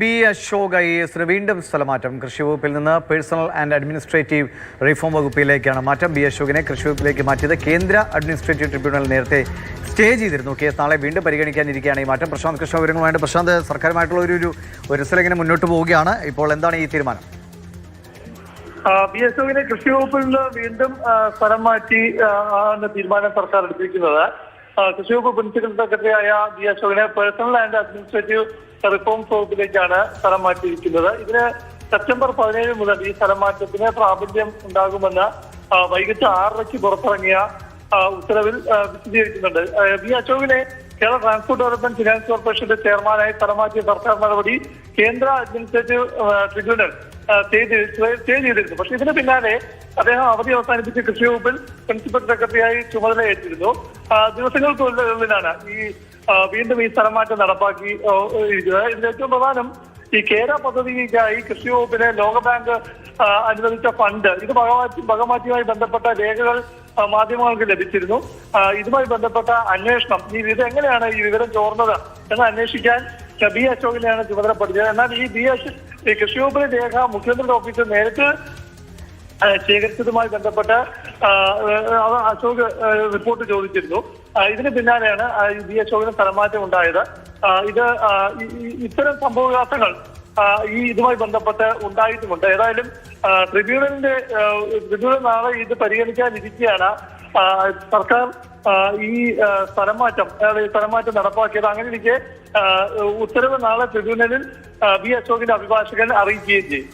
B Ashok I എസിന് വീണ്ടും സ്ഥലമാറ്റം. കൃഷി വകുപ്പിൽ നിന്ന് പേഴ്സണൽ ആൻഡ് അഡ്മിനിസ്ട്രേറ്റീവ് റിഫോം വകുപ്പിലേക്കാണ് മാറ്റം. ബി അശോകിനെ കൃഷി വകുപ്പിലേക്ക് മാറ്റിയത് കേന്ദ്ര അഡ്മിനിസ്ട്രേറ്റീവ് ട്രിബ്യൂണൽ നേരത്തെ സ്റ്റേ ചെയ്തിരുന്നു. കേസ് നാളെ വീണ്ടും പരിഗണിക്കാനിരിക്കുകയാണ് ഈ മാറ്റം. പ്രശാന്ത് കൃഷ്ണ വിവരങ്ങളുമായിട്ട് പ്രശാന്ത് സർക്കാരുമായിട്ടുള്ള ഒരു ഒരു ഒരു ഇങ്ങനെ മുന്നോട്ട് പോവുകയാണ്. ഇപ്പോൾ എന്താണ് ഈ തീരുമാനം? ബി എസ് ഒവിനെ കൃഷി വകുപ്പിൽ നിന്ന് വീണ്ടും സ്ഥലം മാറ്റി തീരുമാനം സർക്കാർ എടുത്തിരിക്കുന്നത്. കൃഷി വകുപ്പ് പ്രിൻസിപ്പൽ സെക്രട്ടറിയായ ബി അശോകിനെ പേഴ്സണൽ ആൻഡ് അഡ്മിനിസ്ട്രേറ്റീവ് റിഫോംസ് വകുപ്പിലേക്കാണ് സ്ഥലം മാറ്റിയിരിക്കുന്നത്. ഇതിന് സെപ്റ്റംബർ പതിനേഴ് മുതൽ ഈ സ്ഥലം മാറ്റത്തിന് പ്രാബല്യം ഉണ്ടാകുമെന്ന് വൈകിട്ട് ആറരയ്ക്ക് പുറത്തിറങ്ങിയ ഉത്തരവിൽ വിശദീകരിക്കുന്നുണ്ട്. ബി അശോകിനെ കേരള ട്രാൻസ്പോർട്ട് ഡെവലപ്മെന്റ് ഫിനാൻസ് കോർപ്പറേഷന്റെ ചെയർമാനായി സ്ഥലം മാറ്റിയ സർക്കാർ നടപടി കേന്ദ്ര അഡ്മിനിസ്ട്രേറ്റീവ് ട്രിബ്യൂണൽ സ്റ്റേ ചെയ്ത് സ്റ്റേ ചെയ്തിരുന്നു. പക്ഷെ ഇതിന് പിന്നാലെ അദ്ദേഹം അവധി അവസാനിപ്പിച്ച് കൃഷി വകുപ്പിൽ പ്രിൻസിപ്പൽ സെക്രട്ടറിയായി ചുമതല ഏറ്റിരുന്നു ദിവസങ്ങൾക്കുള്ളിലാണ് ഈ വീണ്ടും ഈ സ്ഥലമാറ്റം നടപ്പാക്കി ഇരിക്കുന്നത്. ഇതിൽ ഏറ്റവും പ്രധാനം ഈ കേര പദ്ധതിക്കായി കൃഷി വകുപ്പിലെ ലോകബാങ്ക് ബാങ്ക് അനുവദിച്ച ഫണ്ട് ഇത് ഭഗമാറ്റി ഭഗമാറ്റിയുമായി ബന്ധപ്പെട്ട രേഖകൾ മാധ്യമങ്ങൾക്ക് ലഭിച്ചിരുന്നു. ഇതുമായി ബന്ധപ്പെട്ട അന്വേഷണം ഈ ഇത് എങ്ങനെയാണ് ഈ വിവരം ചോർന്നത് എന്ന് അന്വേഷിക്കാൻ ബി അശോകിനെയാണ് ചുമതലപ്പെടുത്തിയത്. എന്നാൽ ഈ ബി അശോ ഈ കൃഷി രേഖ മുഖ്യമന്ത്രിയുടെ ഓഫീസിൽ നേരിട്ട് ശേഖരിച്ചതുമായി ബന്ധപ്പെട്ട് അശോക് റിപ്പോർട്ട് ചോദിച്ചിരുന്നു. ഇതിന് പിന്നാലെയാണ് ബി അശോകിന് സ്ഥലമാറ്റം ഉണ്ടായത്. ഇത് ഇത്തരം സംഭവവികാസങ്ങൾ ഈ ഇതുമായി ബന്ധപ്പെട്ട് ഉണ്ടായിട്ടുമുണ്ട്. ഏതായാലും ട്രിബ്യൂണലിന്റെ ട്രിബ്യൂണൽ നാളെ ഇത് പരിഗണിക്കാനിരിക്കുകയാണ് സർക്കാർ ഈ സ്ഥലമാറ്റം അതായത് സ്ഥലമാറ്റം നടപ്പാക്കിയത് അങ്ങനെ ഇരിക്കെ ഉത്തരവ് നാളെ ട്രിബ്യൂണലിൽ വി അശോകിന്റെ അഭിഭാഷകൻ അറിയിക്കുകയും ചെയ്യും.